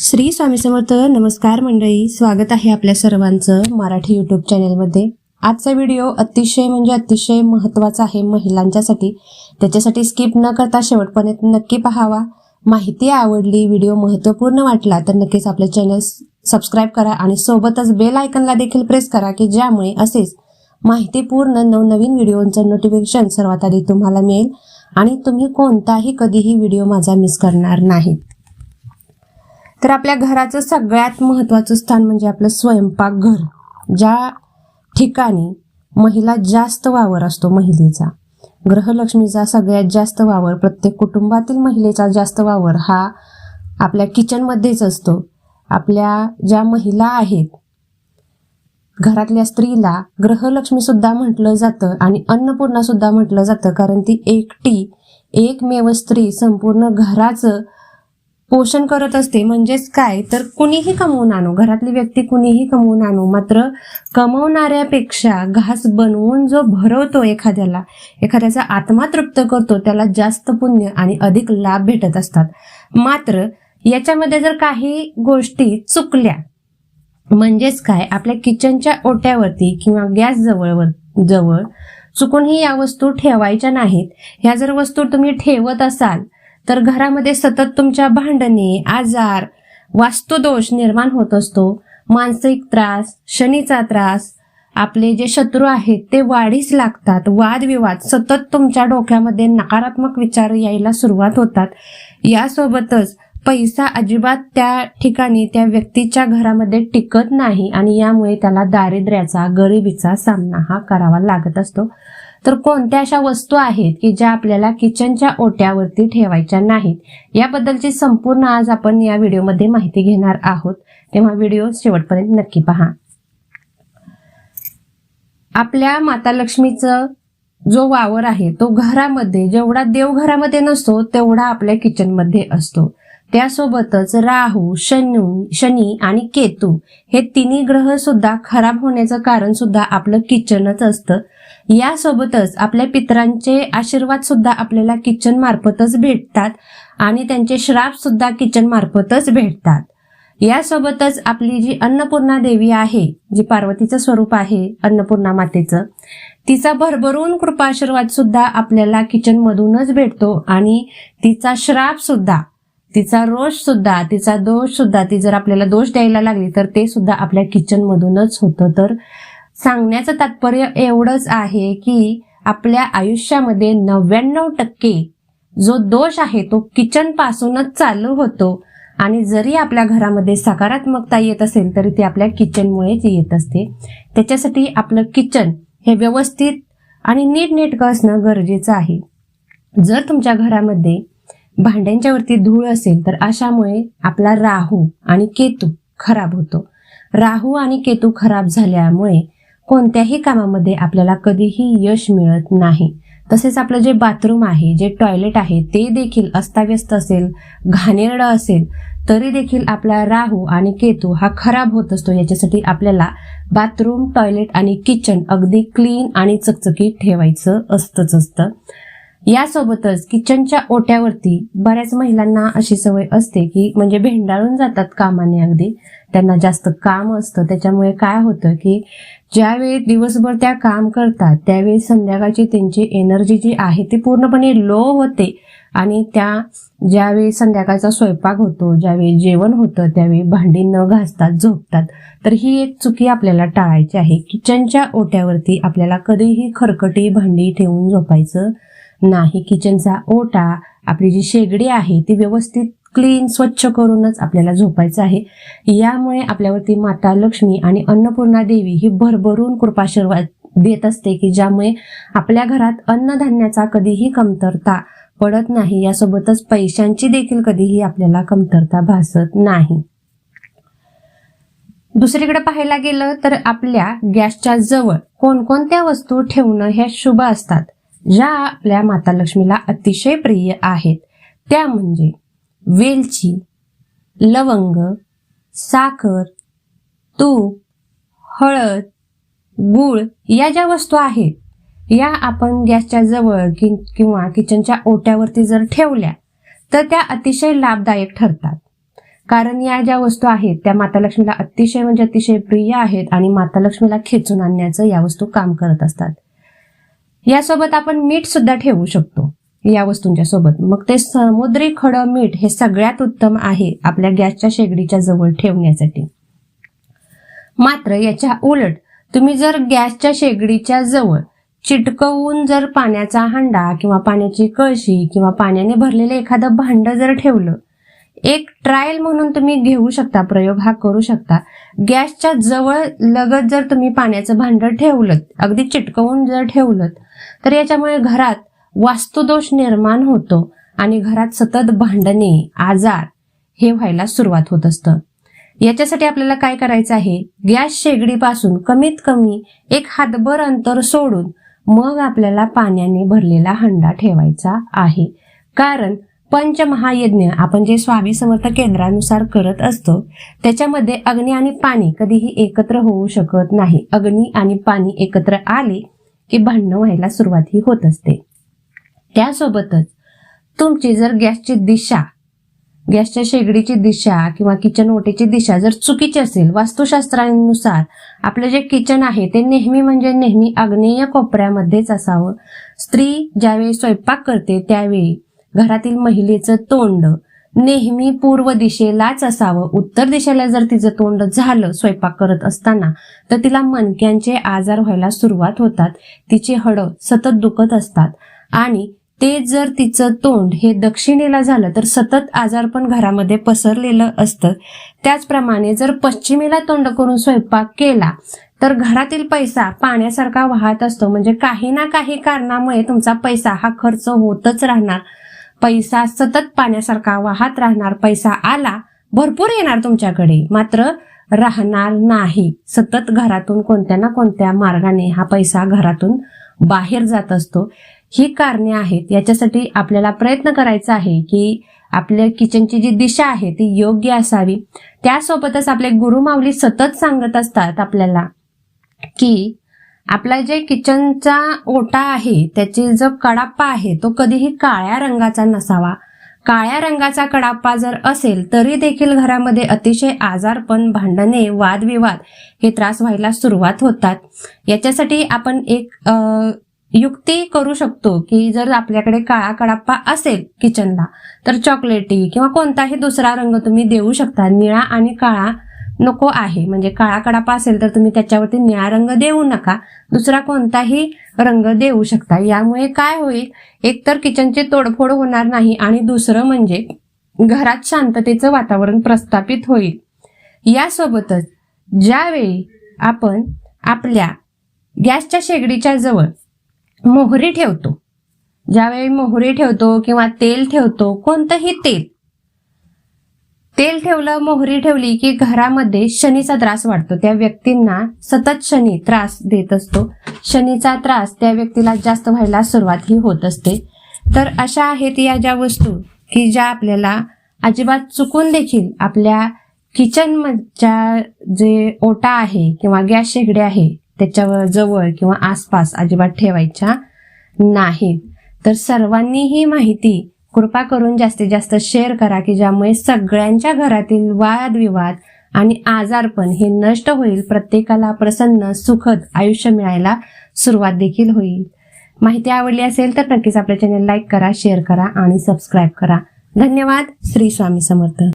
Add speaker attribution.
Speaker 1: श्री स्वामी समर्थ नमस्कार मंडळी. स्वागत आहे आपल्या सर्वांचं मराठी यूट्यूब चॅनेलमध्ये आजचा व्हिडिओ अतिशय म्हणजे अतिशय महत्त्वाचा आहे महिलांच्यासाठी. त्याच्यासाठी स्किप न करता शेवटपर्यंत नक्की पाहावा. माहिती आवडली व्हिडिओ महत्त्वपूर्ण वाटला तर नक्कीच आपलं चॅनल सबस्क्राईब करा आणि सोबतच बेल आयकनला देखील प्रेस करा की ज्यामुळे असेच माहितीपूर्ण नवनवीन व्हिडिओचं नोटिफिकेशन सर्वात आधी तुम्हाला मिळेल आणि तुम्ही कोणताही कधीही व्हिडिओ माझा मिस करणार नाहीत. तर आपल्या घराचं सगळ्यात महत्त्वाचं स्थान म्हणजे आपलं स्वयंपाकघर ज्या ठिकाणी महिला जास्त वावर असतो महिलेचा. ग्रहलक्ष्मीचा सगळ्यात जास्त वावर प्रत्येक कुटुंबातील महिलेचा जास्त वावर हा आपल्या किचनमध्येच असतो. आपल्या ज्या महिला आहेत घरातल्या स्त्रीला ग्रहलक्ष्मी सुद्धा म्हटलं जातं आणि अन्नपूर्णा सुद्धा म्हटलं जातं कारण ती एकटी एकमेव स्त्री संपूर्ण घराचं पोषण करत असते म्हणजेच काय? तर कुणीही कमवून आणू घरातली व्यक्ती कुणीही कमवून आणू मात्र कमवणाऱ्यापेक्षा घास बनवून जो भरवतो एखाद्याला एखाद्याचा आत्मा तृप्त करतो त्याला जास्त पुण्य आणि अधिक लाभ भेटत असतात. मात्र याच्यामध्ये जर काही गोष्टी चुकल्या म्हणजेच काय? आपल्या किचनच्या ओट्यावरती किंवा गॅस जवळवर जवळ चुकूनही या वस्तू ठेवायच्या नाहीत. ह्या जर वस्तू तुम्ही ठेवत असाल तर घरामध्ये सतत तुमच्या भांडणे आजार वास्तुदोष निर्माण होत असतो. मानसिक त्रास शनीचा त्रास आपले जे शत्रू आहेत ते वाढीस लागतात. वादविवाद सतत तुमच्या डोक्यामध्ये नकारात्मक विचार यायला सुरुवात होतात. यासोबतच पैसा अजिबात त्या ठिकाणी त्या व्यक्तीच्या घरामध्ये टिकत नाही आणि यामुळे त्याला दारिद्र्याचा गरिबीचा सामना हा करावा लागत असतो. तर कोणत्या अशा वस्तू आहेत की ज्या आपल्याला किचनच्या ओट्यावरती ठेवायच्या नाहीत? याबद्दलची संपूर्ण आज आपण या व्हिडिओमध्ये माहिती घेणार आहोत. तेव्हा व्हिडिओ शेवटपर्यंत नक्की पहा. आपल्या माता लक्ष्मीचं जो वावर आहे तो घरामध्ये जेवढा देव घरामध्ये नसतो तेवढा आपल्या किचनमध्ये असतो. त्यासोबतच राहू शनू शनी आणि केतू हे तिन्ही ग्रह सुद्धा खराब होण्याचं कारण सुद्धा आपलं किचनच असतं. यासोबतच आपल्या पितरांचे आशीर्वाद सुद्धा आपल्याला किचन मार्फतच भेटतात आणि त्यांचे श्राप सुद्धा किचन मार्फतच भेटतात. यासोबतच आपली जी अन्नपूर्णा देवी आहे जी पार्वतीचं स्वरूप आहे अन्नपूर्णा मातेचं तिचा भरभरून कृपाशीर्वाद सुद्धा आपल्याला किचन मधूनच भेटतो आणि तिचा श्राप सुद्धा तिचा रोष सुद्धा तिचा दोष सुद्धा ती जर आपल्याला दोष द्यायला लागली तर ते सुद्धा आपल्या किचन मधूनच होतं. तर सांगण्याचं तात्पर्य एवढंच आहे की आपल्या आयुष्यामध्ये नव्याण्णव टक्के जो दोष आहे तो किचन पासूनच चालू होतो. आणि जरी आपल्या घरामध्ये सकारात्मकता येत असेल तरी ती आपल्या किचनमुळेच येत असते. त्याच्यासाठी आपलं किचन हे व्यवस्थित आणि नीटनेटकं असणं गरजेचं आहे. जर तुमच्या घरामध्ये भांड्यांच्या वरती धूळ असेल तर अशामुळे आपला राहू आणि केतू खराब होतो. राहू आणि केतू खराब झाल्यामुळे कोणत्याही कामामध्ये आपल्याला कधीही यश मिळत नाही. तसेच आपलं जे बाथरूम आहे जे टॉयलेट आहे ते देखील अस्ताव्यस्त असेल घाणेरडं असेल तरी देखील आपला राहू आणि केतू हा खराब होत असतो. याच्यासाठी आपल्याला बाथरूम टॉयलेट आणि किचन अगदी क्लीन आणि चकचकीत ठेवायचं असतंच असतं. यासोबतच किचनच्या ओट्यावरती बऱ्याच महिलांना अशी सवय असते की म्हणजे भेंडाळून जातात कामाने अगदी. त्यांना जास्त काम असतं. त्याच्यामुळे काय होतं की ज्यावेळी दिवसभर त्या काम करतात त्यावेळी संध्याकाळची त्यांची एनर्जी जी आहे ती पूर्णपणे लो होते. आणि त्या ज्यावेळी संध्याकाळचा स्वयंपाक होतो ज्यावेळी जेवण होतं त्यावेळी भांडी न घासतात झोपतात. तर ही एक चुकी आपल्याला टाळायची आहे. किचनच्या ओट्यावरती आपल्याला कधीही खरकटी भांडी ठेवून झोपायचं नाही किचनचा ओटा आपली जी शेगडी आहे ती व्यवस्थित क्लीन स्वच्छ करूनच आपल्याला झोपायचं आहे. यामुळे आपल्यावरती माता लक्ष्मी आणि अन्नपूर्णा देवी ही भरभरून कृपाशीर्वाद देत असते की ज्यामुळे आपल्या घरात अन्नधान्याचा कधीही कमतरता पडत नाही. यासोबतच पैशांची देखील कधीही आपल्याला कमतरता भासत नाही. दुसरीकडे पाहायला गेलं तर आपल्या गॅसच्या जवळ कोणकोणत्या वस्तू ठेवणं ह्या शुभ असतात? ज्या आपल्या माता लक्ष्मीला अतिशय प्रिय आहेत त्या म्हणजे वेलची लवंग साखर तूप हळद गूळ या ज्या वस्तू आहेत या आपण गॅसच्या जवळ कि किंवा किचनच्या ओट्यावरती जर ठेवल्या तर त्या अतिशय लाभदायक ठरतात. कारण या ज्या वस्तू आहेत त्या माता लक्ष्मीला अतिशय म्हणजे अतिशय प्रिय आहेत आणि माता लक्ष्मीला खेचून आणण्याचं या वस्तू काम करत असतात. यासोबत आपण मीठ सुद्धा ठेवू शकतो या वस्तूंच्या सोबत. मग ते समुद्री खडं मीठ हे सगळ्यात उत्तम आहे आपल्या गॅसच्या शेगडीच्या जवळ ठेवण्यासाठी. मात्र याच्या उलट तुम्ही जर गॅसच्या शेगडीच्या जवळ चिटकवून जर पाण्याचा हांडा किंवा पाण्याची कळशी किंवा पाण्याने भरलेलं एखादं भांड जर ठेवलं एक ट्रायल म्हणून तुम्ही घेऊ शकता प्रयोग हा करू शकता. गॅसच्या जवळ लगत जर तुम्ही पाण्याचं भांडण ठेवलं अगदी चिटकवून जर ठेवलं तर याच्यामुळे घरात वास्तुदोष निर्माण होतो आणि घरात सतत भांडणे आजार हे व्हायला सुरुवात होत असतं. याच्यासाठी आपल्याला काय करायचं आहे? गॅस शेगडीपासून कमीत कमी एक हातभर अंतर सोडून मग आपल्याला पाण्याने भरलेला हंडा ठेवायचा आहे. कारण पंचमहायज्ञ आपण जे स्वामी समर्थ केंद्रानुसार करत असतो त्याच्यामध्ये अग्नी आणि पाणी कधीही एकत्र होऊ शकत नाही. अग्नी आणि पाणी एकत्र आले की भांडणं व्हायला सुरुवात ही होत असते. त्यासोबतच तुमची जर गॅसची दिशा गॅसच्या शेगडीची दिशा किंवा किचन ओटीची दिशा जर चुकीची असेल वास्तुशास्त्रानुसार आपलं जे किचन आहे ते नेहमी म्हणजे नेहमी आग्नेय कोपऱ्यामध्येच असावं. स्त्री ज्यावेळी स्वयंपाक करते त्यावेळी घरातील महिलेचं तोंड नेहमी पूर्व दिशेलाच असावं. उत्तर दिशेला जर तिचं तोंड झालं स्वयंपाक करत असताना तर तिला मणक्यांचे आजार व्हायला सुरुवात होतात. तिची हडं सतत दुखत असतात. आणि ते जर तिचं तोंड हे दक्षिणेला झालं तर सतत आजार पण घरामध्ये पसरलेलं असतं. त्याचप्रमाणे जर पश्चिमेला तोंड करून स्वयंपाक केला तर घरातील पैसा पाण्यासारखा वाहत असतो. म्हणजे काही ना काही कारणामुळे तुमचा पैसा हा खर्च होतच राहणार. पैसा सतत पाण्यासारखा वाहत राहणार पैसा आला भरपूर येणार तुमच्याकडे. मात्र राहणार नाही. सतत घरातून कोणत्या ना कोणत्या मार्गाने हा पैसा घरातून बाहेर जात असतो. ही कारणे आहेत. याच्यासाठी आपल्याला प्रयत्न करायचा आहे की आपल्या किचनची जी दिशा आहे ती योग्य असावी. त्यासोबतच आपले गुरुमावली सतत सांगत असतात आपल्याला की आपला जे किचनचा ओटा आहे त्याची जो कडाप्पा आहे तो कधीही काळ्या रंगाचा नसावा. काळ्या रंगाचा कडाप्पा जर असेल तरी देखील घरामध्ये अतिशय आजारपण भांडणे वादविवाद हे त्रास व्हायला सुरुवात होतात. याच्यासाठी आपण एक आ, युक्ती करू शकतो की जर आपल्याकडे काळा कडाप्पा असेल किचनला तर चॉकलेटी किंवा कोणताही दुसरा रंग तुम्ही देऊ शकता निळा आणि काळा. नको आहे. म्हणजे काळा कडापा असेल तर तुम्ही त्याच्यावरती निळा रंग देऊ नका. दुसरा कोणताही रंग देऊ शकता. यामुळे काय होईल? एकतर किचनची तोडफोड होणार नाही आणि दुसरं म्हणजे घरात शांततेचं वातावरण प्रस्थापित होईल. यासोबतच ज्यावेळी आपण आपल्या गॅसच्या शेगडीच्या जवळ मोहरी ठेवतो ज्यावेळी मोहरी ठेवतो किंवा तेल ठेवतो कोणतंही तेल तेल ठेवलं मोहरी ठेवली की घरामध्ये शनीचा त्रास वाढतो. त्या व्यक्तींना सतत शनी त्रास देत असतो. शनीचा त्रास त्या व्यक्तीला जास्त व्हायला सुरुवात ही होत असते. तर अशा आहेत या ज्या वस्तू की ज्या आपल्याला अजिबात चुकून देखील आपल्या किचनच्या जे ओटा आहे किंवा गॅस शेगडी आहे त्याच्यावर जवळ किंवा आसपास अजिबात ठेवायच्या नाहीत. तर सर्वांनी ही माहिती कृपा करून जास्तीत जास्त शेअर करा की ज्यामुळे सगळ्यांच्या घरातील वादविवाद आणि आजारपण हे नष्ट होईल प्रत्येकाला प्रसन्न सुखद आयुष्य मिळायला सुरुवात देखील होईल. माहिती आवडली असेल तर नक्कीच आपल्या चॅनल लाईक करा शेअर करा आणि सबस्क्राईब करा. धन्यवाद. श्री स्वामी समर्थ.